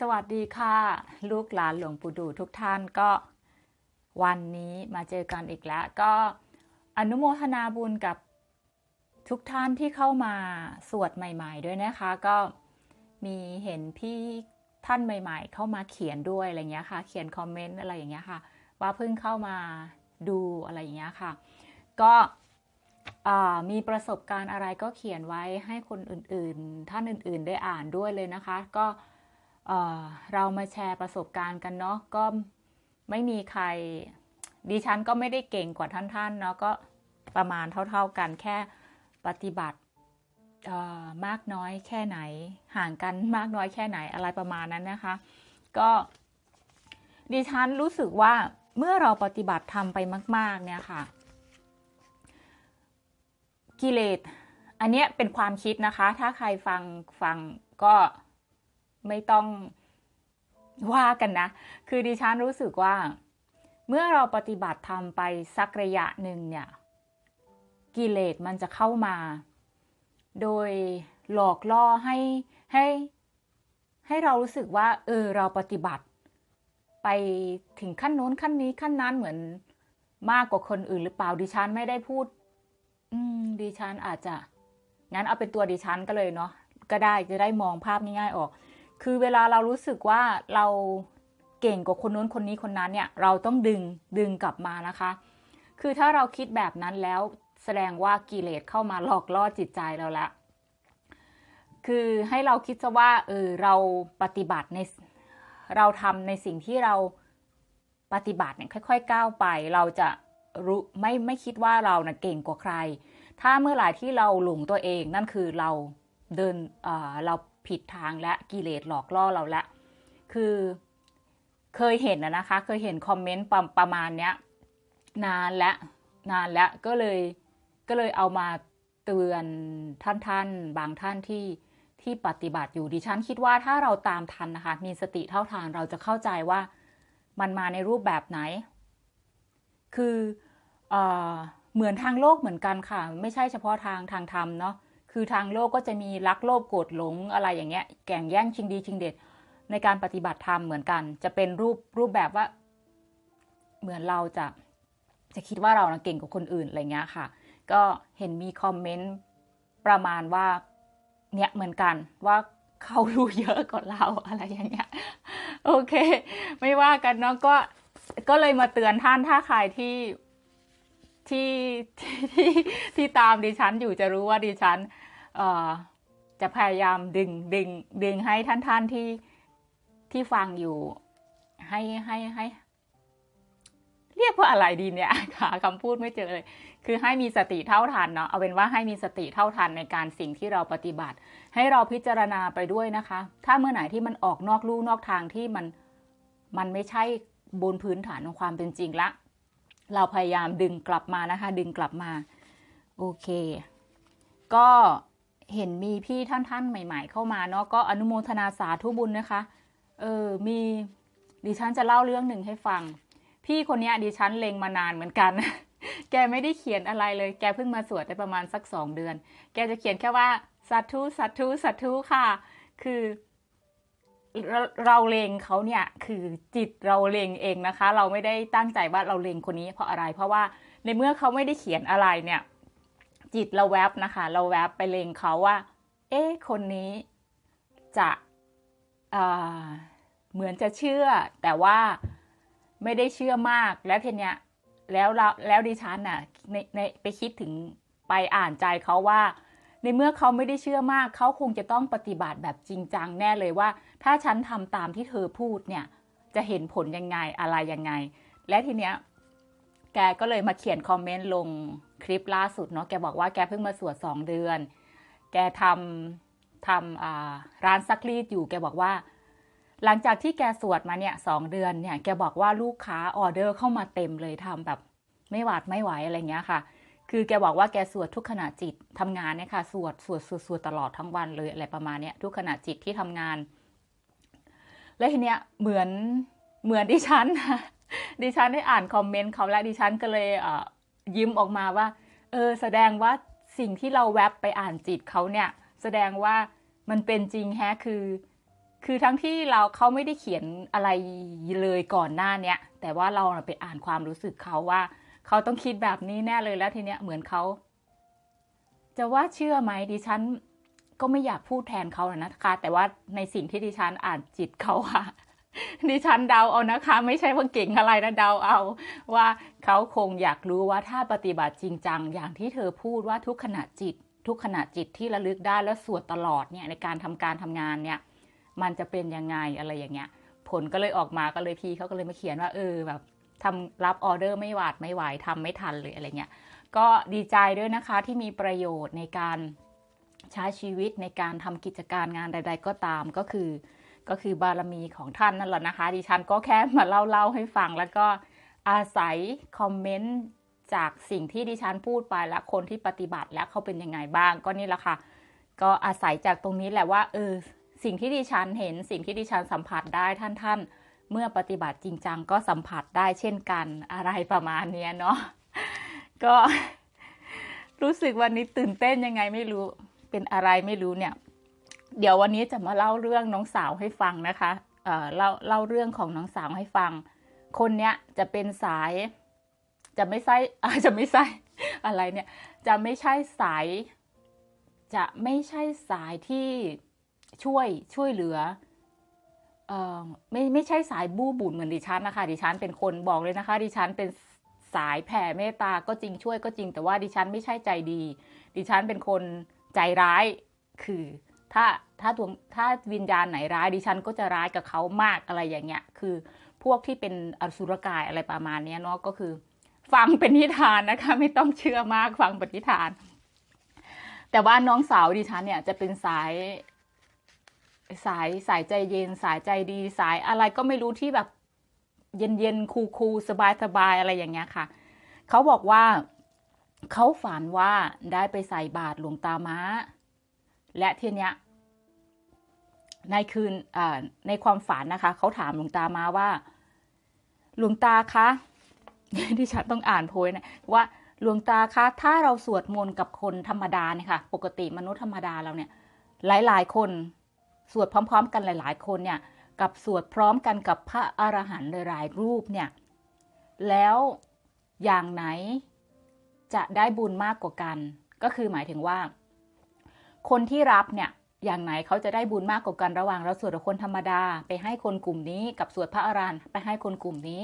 สวัสดีค่ะ ลูกหลานหลวงปู่ดูทุกท่านก็วันนี้มาเจอกันอีกแล้ว ก็อนุโมทนาบุญกับทุกท่านที่เข้ามาสวดใหม่ ๆ ด้วยนะคะ ก็มีเห็นพี่ท่านใหม่ ๆ เข้ามาเขียนด้วยอะไรเงี้ยค่ะ เขียนคอมเมนต์อะไรอย่างเงี้ยค่ะ ว่าเพิ่งเข้ามาดูอะไรอย่างเงี้ยค่ะ ก็มีประสบการณ์อะไรก็เขียนไว้ให้คนอื่นๆ ท่านอื่น ๆ ได้อ่านด้วยเลยนะคะ ก็ เเรามาแชร์ประสบการณ์กันเนาะก็ไม่มีใครดิฉันก็ไม่ได้เก่งกว่าท่านๆเนาะก็ประมาณเท่าๆกันแค่ปฏิบัติมากน้อยแค่ไหน ห่างกันมากน้อยแค่ไหนอะไรประมาณนั้นนะคะ ก็ดิฉันรู้สึกว่าเมื่อเราปฏิบัติทำไปมาก ๆ เนี่ยค่ะ กิเลส อันเนี้ยเป็นความคิดนะคะ ถ้าใครฟังฟังก็ ไม่ต้องว่ากันนะ คือดิฉันรู้สึกว่า เมื่อเราปฏิบัติทำไปสักระยะหนึ่งเนี่ย กิเลสมันจะเข้ามา โดยหลอกล่อให้ให้ ให้เรารู้สึกว่า เออ เราปฏิบัติ ไปถึงขั้นโน้นขั้นนี้ขั้นนั้นเหมือนมากกว่าคนอื่นหรือเปล่าดิฉันไม่ได้พูด อืม ดิฉันอาจจะงั้นเอาเป็นตัวดิฉันก็เลยเนาะก็ได้จะได้มองภาพง่ายๆออก คือเวลาเรารู้สึกว่าเราเก่งกว่าคนนู้นคนนี้คนนั้นเนี่ยเราต้องดึงดึงกลับมานะคะ คือถ้าเราคิดแบบนั้นแล้วแสดงว่ากิเลสเข้ามาหลอกล่อจิตใจเราละ คือให้เราคิดซะว่าเออเราปฏิบัติในเราทำในสิ่งที่เราปฏิบัติเนี่ยค่อย ๆ ก้าวไป เราจะรู้ไม่ไม่คิดว่าเรานะ่ะเก่งกว่าใคร ถ้าเมื่อไหร่ที่เราหลงตัวเองนั่นคือเราเดินเเรา ผิดทางและกิเลสหลอกล่อเราละ คือเคยเห็นนะคะ เคยเห็นคอมเมนต์ประประมาณเนี้ยนานและนานแล้วก็เลยก็เลยเอามาเตือนท่านท่านบางท่านที่ที่ปฏิบัติอยู่ดิฉันคิดว่าถ้าเราตามทันนะคะ มีสติเท่าทานเราจะเข้าใจว่ามันมาในรูปแบบไหน คือเอเหมือนทางโลกเหมือนกันค่ะ ไม่ใช่เฉพาะทางทางธรรมเนาะ คือทางโลกก็จะมีรักโลภโกรธหลงอะไรอย่างเงี้ย แก่งแย่งชิงดีชิงเด็ด ในการปฏิบัติธรรมเหมือนกัน จะเป็นรูปรูปแบบว่า เหมือนเราจะจะคิดว่าเรานะเก่งกว่าคนอื่นอะไรเงี้ยค่ะ ก็เห็นมีคอมเมนต์ประมาณว่าเนี่ยเหมือนกันว่าเขารู้เยอะกว่าเราอะไรอย่างเงี้ย โอเค ไม่ว่ากันเนาะก็ก็เลยมาเตือนท่านถ้าใครที่ที่ที่ที่ตามดิฉันอยู่จะรู้ว่าดิฉัน จะพยายามดึงดึงดึงให้ท่านท่านที่ที่ฟังอยู่ ให้ให้ให้ เรียกว่าอะไรดีเนี่ยค่ะคำพูดไม่เจอเลย คือให้มีสติเท่าทันเนาะเอาเป็นว่าให้มีสติเท่าทันในการสิ่งที่เราปฏิบัติ ให้เราพิจารณาไปด้วยนะคะ ถ้าเมื่อไหร่ที่มันออกนอกลู่นอกทางที่มันมันไม่ใช่บนพื้นฐานของความเป็นจริงละ เราพยายามดึงกลับมานะคะ ดึงกลับมา โอเค ก็ เห็นมีพี่ท่านท่านใหม่ ๆ เข้ามาเนาะก็อนุโมทนาสาธุบุญนะคะ เออมีดิฉันจะเล่าเรื่องหนึ่งให้ฟัง พี่คนนี้ดิฉันเลงมานานเหมือนกัน แกไม่ได้เขียนอะไรเลย แกเพิ่งมาสวดได้ประมาณสักสองเดือน แกจะเขียนแค่ว่าสัตธุสัตธุสัตธุค่ะ คือเราเลงเขาเนี่ยคือจิตเราเลงเองนะคะ เราไม่ได้ตั้งใจว่าเราเลงคนนี้เพราะอะไร เพราะว่าในเมื่อเขาไม่ได้เขียนอะไรเนี่ย จิตเราแวบนะคะ เราแวบไปเลงเขาว่า เอ๊ะคนนี้จะเหมือนจะเชื่อ แต่ว่าไม่ได้เชื่อมากแล้วทีเนี้ยแล้วเราแล้วดิฉันน่ะในในไปคิดถึงไปอ่านใจเขาว่า ในเมื่อเขาไม่ได้เชื่อมาก เขาคงจะต้องปฏิบัติแบบจริงจังแน่เลยว่า ถ้าฉันทำตามที่เธอพูดเนี่ย จะเห็นผลยังไงอะไรยังไง และทีเนี้ยแกก็เลยมาเขียนคอมเมนต์ลง คลิปล่าสุดเนาะแกบอกว่าแกเพิ่งมาสวดสองเดือน แกทำทำร้านซักรีดอยู่แกบอกว่า หลังจากที่แกสวดมาเนี่ยสองเดือนเนี่ยแกบอกว่าลูกค้าออเดอร์เข้ามาเต็มเลยทำแบบไม่หวาดไม่ไหวอะไรเงี้ยค่ะ คือแกบอกว่าแกสวดทุกขณะจิตทำงานเนี่ยค่ะสวดสวดสวดสวดตลอดทั้งวันเลยอะไรประมาณเนี้ยทุกขณะจิตที่ทำงาน และทีเนี้ยเหมือนเหมือนดิฉันดิฉันได้อ่านคอมเมนต์เขาและดิฉันก็เลยเอ่อ ยิ้มออกมาว่า เออ แสดงว่าสิ่งที่เราแวบไปอ่านจิตเขาเนี่ย แสดงว่ามันเป็นจริงแฮะคือ คือทั้งที่เราเขาไม่ได้เขียนอะไรเลยก่อนหน้าเนี้ยแต่ว่าเราไปอ่านความรู้สึกเขาว่า เขาต้องคิดแบบนี้แน่เลยแล้วทีเนี้ยเหมือนเขาจะว่าเชื่อไหมดิฉันก็ไม่อยากพูดแทนเขานะคะ แต่ว่าในสิ่งที่ดิฉันอ่านจิตเขาค่ะ ดิฉันเดาเอานะคะ ไม่ใช่ว่าเก่งอะไรนะเดาเอาว่าเขาคงอยากรู้ว่าถ้าปฏิบัติจริงจังอย่างที่เธอพูดว่าทุกขณะจิต ทุกขณะจิตที่ระลึกได้แล้วสวดตลอดเนี่ยในการทำการทำงานเนี่ย มันจะเป็นยังไงอะไรอย่างเงี้ย ผลก็เลยออกมาก็เลยพี่เขาก็เลยมาเขียนว่าเออแบบทำรับออเดอร์ไม่หวาดไม่ไหวทำไม่ทันเลยอะไรเงี้ยก็ดีใจด้วยนะคะที่มีประโยชน์ในการใช้ชีวิตในการทำกิจการงานใด ๆ ก็ตามก็คือ ก็คือบารมีของท่านนั่นแหละนะคะ ดิฉันก็แค่มาเล่าเล่าให้ฟัง แล้วก็อาศัยคอมเมนต์จากสิ่งที่ดิฉันพูดไปและคนที่ปฏิบัติแล้วเขาเป็นยังไงบ้าง ก็นี่แหละค่ะ ก็อาศัยจากตรงนี้แหละว่าเออสิ่งที่ดิฉันเห็น สิ่งที่ดิฉันสัมผัสได้ท่านท่านเมื่อปฏิบัติจริงจังก็สัมผัสได้เช่นกันอะไรประมาณนี้เนาะก็รู้สึกวันนี้ตื่นเต้นยังไงไม่รู้เป็นอะไรไม่รู้เนี่ย เดี๋ยววันนี้จะมาเล่าเรื่องน้องสาวให้ฟังนะคะเอ่อเล่าเล่าเรื่องของน้องสาวให้ฟัง คนเนี้ยจะเป็นสาย จะไม่ใช่อาจะไม่ใช่อะไรเนี่ย จะไม่ใช่สาย จะไม่ใช่สายที่ช่วยช่วยเหลือเอ่อไม่ไม่ใช่สายบู้บุญเหมือนดิฉันนะคะ ดิฉันเป็นคนบอกเลยนะคะ ดิฉันเป็นสายแผ่เมตตาก็จริงช่วยก็จริง แต่ว่าดิฉันไม่ใช่ใจดี ดิฉันเป็นคนใจร้ายคือถ้า ถ้าดวงถ้าวิญญาณไหนร้ายดิฉันก็จะร้ายกับเขามากอะไรอย่างเงี้ย คือพวกที่เป็นอสุรกายอะไรประมาณเนี้ยเนาะก็คือ ฟังเป็นนิทานนะคะ ไม่ต้องเชื่อมากฟังเป็นนิทาน แต่ว่าน้องสาวดิฉันเนี่ยจะเป็นสายสายสายใจเย็นสายใจดีสายอะไรก็ไม่รู้ที่แบบเย็นเย็นคูคูสบายสบายอะไรอย่างเงี้ยค่ะ เขาบอกว่าเขาฝันว่าได้ไปใส่บาตรหลวงตาม้า และทีเนี้ย ในคืนในความฝันนะคะเขาถามหลวงตามาว่า หลวงตาคะที่ฉันต้องอ่านโพยนะว่าหลวงตาคะ ถ้าเราสวดมนต์กับคนธรรมดาเนี่ยค่ะ ปกติมนุษย์ธรรมดาเราเนี่ย หลาย ๆ คนสวดพร้อม ๆ กันหลาย ๆ คนเนี่ย กับสวดพร้อมกันกับพระอรหันต์หลายรูปเนี่ย แล้วอย่างไหนจะได้บุญมากกว่ากัน ก็คือหมายถึงว่า คนที่รับเนี่ย อย่างไหนเขาจะได้บุญมากกว่ากันระหว่างเราสวดคนธรรมดา ไปให้คนกลุ่มนี้กับสวดพระอรันต์ไปให้คนกลุ่มนี้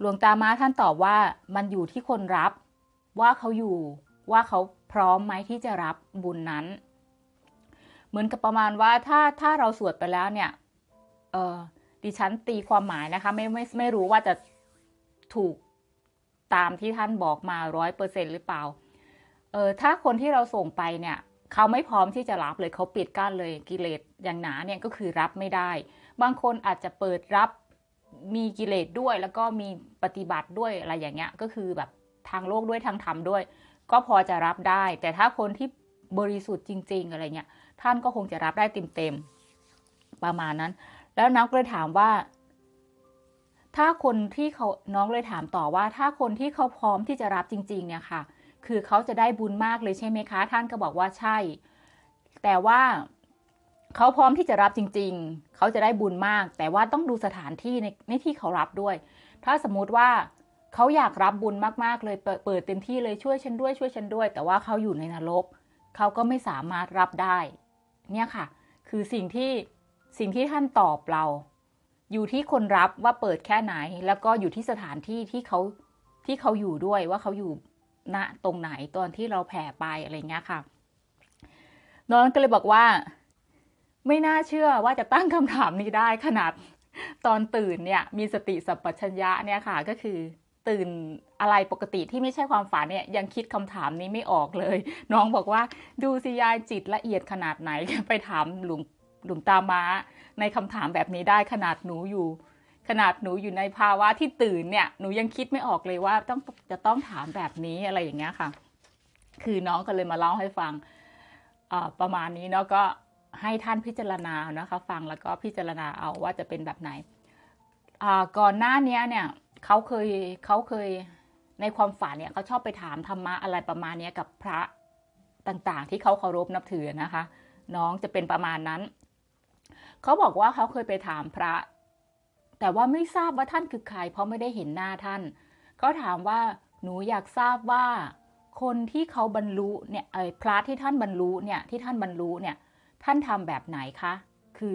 หลวงตามาท่านตอบว่ามันอยู่ที่คนรับ ว่าเขาอยู่ว่าเขาพร้อมไหมที่จะรับบุญนั้น เหมือนกับประมาณว่าถ้าถ้าเราสวดไปแล้วเนี่ยเออดิฉันตีความหมายนะคะไม่ไม่ไม่รู้ว่าจะถูกตามที่ท่านบอกมาร้อยเปอร์เซ็นหรือเปล่าเออถ้าคนที่เราส่งไปเนี่ย เขาไม่พร้อมที่จะรับเลยเขาปิดกั้นเลยกิเลสอย่างหนาเนี่ยก็คือรับไม่ได้ บางคนอาจจะเปิดรับมีกิเลสด้วย แล้วก็มีปฏิบัติด้วยอะไรอย่างเงี้ยก็คือแบบทางโลกด้วยทางธรรมด้วย ก็พอจะรับได้ แต่ถ้าคนที่บริสุทธิ์จริง ๆ อะไรเงี้ยท่านก็คงจะรับได้เต็มๆประมาณนั้น แล้วนักเลยถามว่า ถ้าคนที่เขาน้องเลยถามต่อว่า ถ้าคนที่เขาพร้อมที่จะรับจริง ๆ เนี่ยค่ะ คือเขาจะได้บุญมากเลยใช่ไหมคะ ท่านก็บอกว่าใช่ แต่ว่าเขาพร้อมที่จะรับจริง ๆ เขาจะได้บุญมาก แต่ว่าต้องดูสถานที่ในในที่เขารับด้วย ถ้าสมมุติว่าเขาอยากรับบุญมากๆเลยเปิดเปิดเต็มที่เลยช่วยฉันด้วยช่วยฉันด้วย แต่ว่าเขาอยู่ในนรกเขาก็ไม่สามารถรับได้ เนี่ยค่ะ คือสิ่งที่สิ่งที่ท่านตอบเรา อยู่ที่คนรับว่าเปิดแค่ไหน แล้วก็อยู่ที่สถานที่ที่เขาที่เขาอยู่ด้วยว่าเขาอยู่ ณตรงไหนตอนที่เราแผ่ไปอะไรเงี้ยค่ะ น้องก็เลยบอกว่า ไม่น่าเชื่อว่าจะตั้งคำถามนี้ได้ขนาดตอนตื่นเนี่ยมีสติสัมปชัญญะเนี่ยค่ะ ก็คือตื่นอะไรปกติที่ไม่ใช่ความฝันเนี่ยยังคิดคำถามนี้ไม่ออกเลย น้องบอกว่าดูสิยายจิตละเอียดขนาดไหนไปถามหลวงหลวงตาม้าในคำถามแบบนี้ได้ขนาดหนูอยู่ ขนาดหนูอยู่ในภาวะที่ตื่นเนี่ย หนูยังคิดไม่ออกเลยว่าต้องจะต้องถามแบบนี้อะไรอย่างเงี้ยค่ะ คือน้องก็เลยมาเล่าให้ฟังประมาณนี้เนาะก็ให้ท่านพิจารณานะคะ ฟังแล้วก็พิจารณาเอาว่าจะเป็นแบบไหนก่อนหน้านี้เนี่ยเขาเคยเขาเคยในความฝันเนี่ยเขาชอบไปถามธรรมะอะไรประมาณนี้กับพระต่างๆ ที่เขาเคารพนับถือนะคะ น้องจะเป็นประมาณนั้น เขาบอกว่าเขาเคยไปถามพระ แต่ว่าไม่ทราบว่าท่านคือใคร เพราะไม่ได้เห็นหน้าท่าน ก็ถามว่าหนูอยากทราบว่า คนที่เขาบรรลุเนี่ยเออพระที่ท่านบรรลุเนี่ยที่ท่านบรรลุเนี่ยท่านทำแบบไหนคะ คือ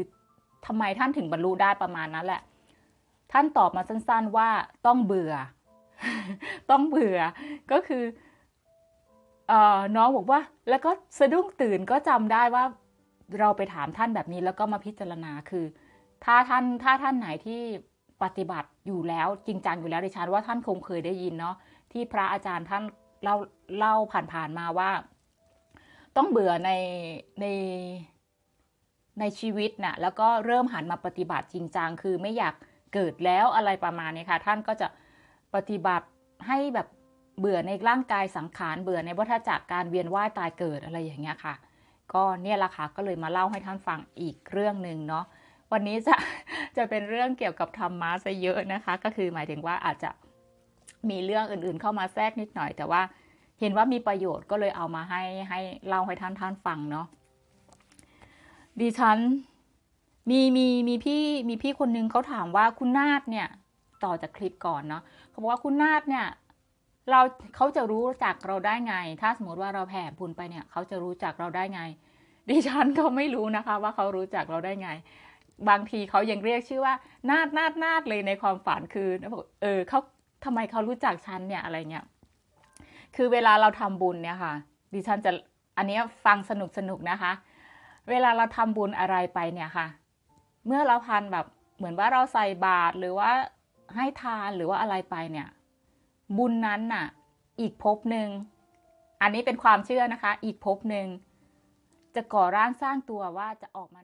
ทำไมท่านถึงบรรลุได้ประมาณนั้นแหละ ท่านตอบมาสั้นๆว่าต้องเบื่อ ต้องเบื่อ ก็คือเออน้องบอกว่า แล้วก็สะดุ้งตื่นก็จำได้ว่า เราไปถามท่านแบบนี้แล้วก็มาพิจารณาคือ ถ้าท่านถ้าท่านไหนที่ปฏิบัติอยู่แล้วจริงจังอยู่แล้วดิฉันว่าท่านคงเคยได้ยินเนาะที่พระอาจารย์ท่านเล่าเล่าผ่านๆมาว่า ต้องเบื่อในในในชีวิตนะ่ะ แล้วก็เริ่มหันมาปฏิบัติจริงจังคือไม่อยากเกิดแล้วอะไรประมาณนี้ค่ะ ท่านก็จะปฏิบัติให้แบบเบื่อในร่างกายสังขารเบื่อในวัฏจักรการเวียนว่ายตายเกิดอะไรอย่างเงี้ยค่ะ ก็เนี่ยละค่ะก็เลยมาเล่าให้ท่านฟังอีกเรื่องหนึ่งเนาะ วันนี้จะจะเป็นเรื่องเกี่ยวกับธรรมะซะเยอะนะคะ ก็คือหมายถึงว่าอาจจะมีเรื่องอื่นๆ เข้ามาแทรกนิดหน่อย แต่ว่าเห็นว่ามีประโยชน์ก็เลยเอามาให้ให้เล่าให้ท่านท่านฟังเนาะดิฉันมีมีมีพี่มีพี่คนนึงเขาถามว่าคุณนาฏเนี่ยต่อจากคลิปก่อนเนาะเขาบอกว่าคุณนาฏเนี่ยเราเขาจะรู้จักเราได้ไง ถ้าสมมติว่าเราแผ่บุญไปเนี่ย เขาจะรู้จักเราได้ไง ดิฉันก็ไม่รู้นะคะ ว่าเขารู้จักเราได้ไง บางทีเขายังเรียกชื่อว่านาดนาดนาดเลยในความฝันคือบอกเออเขาทำไมเขารู้จักฉันเนี่ยอะไรเงี้ยคือเวลาเราทำบุญเนี่ยค่ะ ดิฉันจะอันนี้ฟังสนุกสนุกนะคะ เวลาเราทำบุญอะไรไปเนี่ยค่ะ เมื่อเราพันแบบเหมือนว่าเราใส่บาตรหรือว่าให้ทานหรือว่าอะไรไปเนี่ย บุญนั้นน่ะ อีกภพหนึ่งอันนี้เป็นความเชื่อนะคะ อีกภพหนึ่งจะก่อร่างสร้างตัวว่าจะออกมา